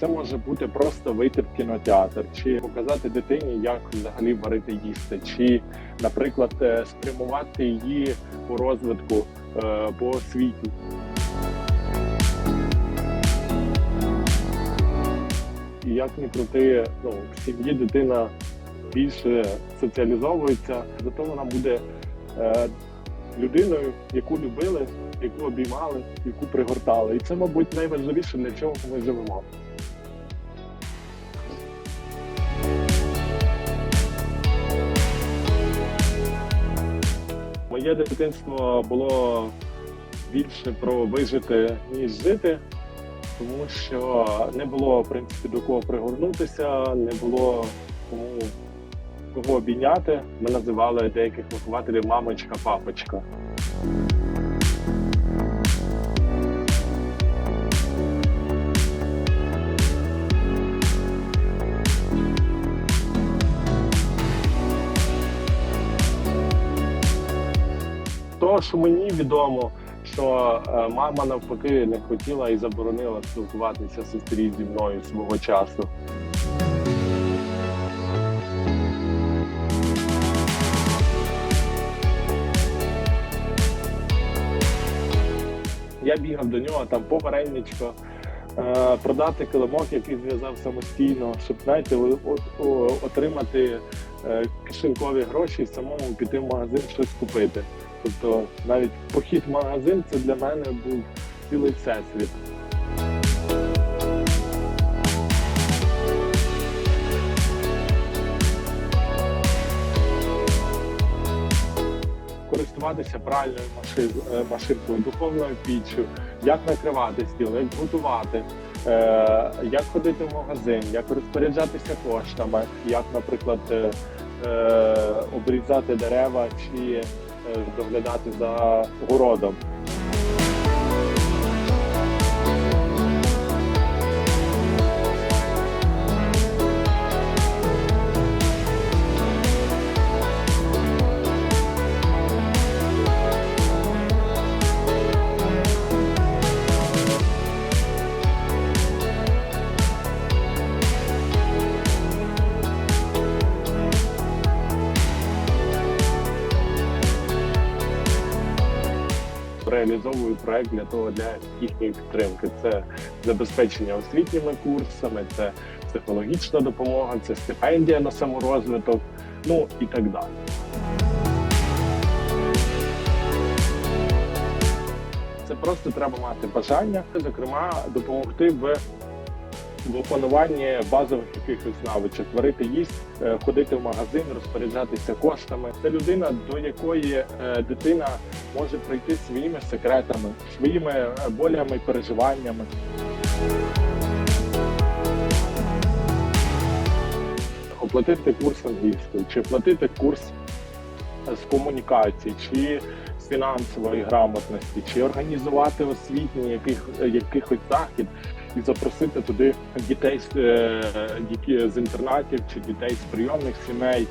Це може бути просто вийти в кінотеатр, чи показати дитині, як взагалі варити їсти, чи, наприклад, е, спрямувати її у розвитку е, по освіті. І як не крути, ну, в сім'ї дитина більше соціалізовується, зато вона буде е, людиною, яку любили, яку обіймали, яку пригортали. І це, мабуть, найважливіше, для чого ми живемо. Моє дитинство було більше про вижити, ніж жити, тому що не було в принципі до кого пригорнутися, не було кому кого обійняти. Ми називали деяких вихователів мамочка, папочка. То, що мені відомо, що е, мама навпаки не хотіла і заборонила спілкуватися сестрі зі мною свого часу. Я бігав до нього там по вареничко, е, продати килимок, який зв'язав самостійно, щоб знаєте, отримати е, кишенькові гроші і самому піти в магазин щось купити. Тобто навіть похід в магазин це для мене був цілий всесвіт. Користуватися машин, е, машинкою, духовною піччю, як накривати стіл, як готувати, е, як ходити в магазин, як розпоряджатися коштами, як, наприклад, е, обрізати дерева чи доглядати за городом. Реалізовую проект для того для їхньої підтримки. Це забезпечення освітніми курсами, це психологічна допомога, це стипендія на саморозвиток, ну і так далі. Це просто треба мати бажання, зокрема, допомогти в в опануванні базових якихось навичок, варити їсти, е, ходити в магазин, розпоряджатися коштами. Це людина, до якої е, дитина може прийти своїми секретами, своїми е, болями, переживаннями. Оплатити курс англійської, чи оплатити курс з комунікації, чи з фінансової грамотності, чи організувати освітній яких, якихось захід і запросити туди дітей з, е, з інтернатів чи дітей з прийомних сімей.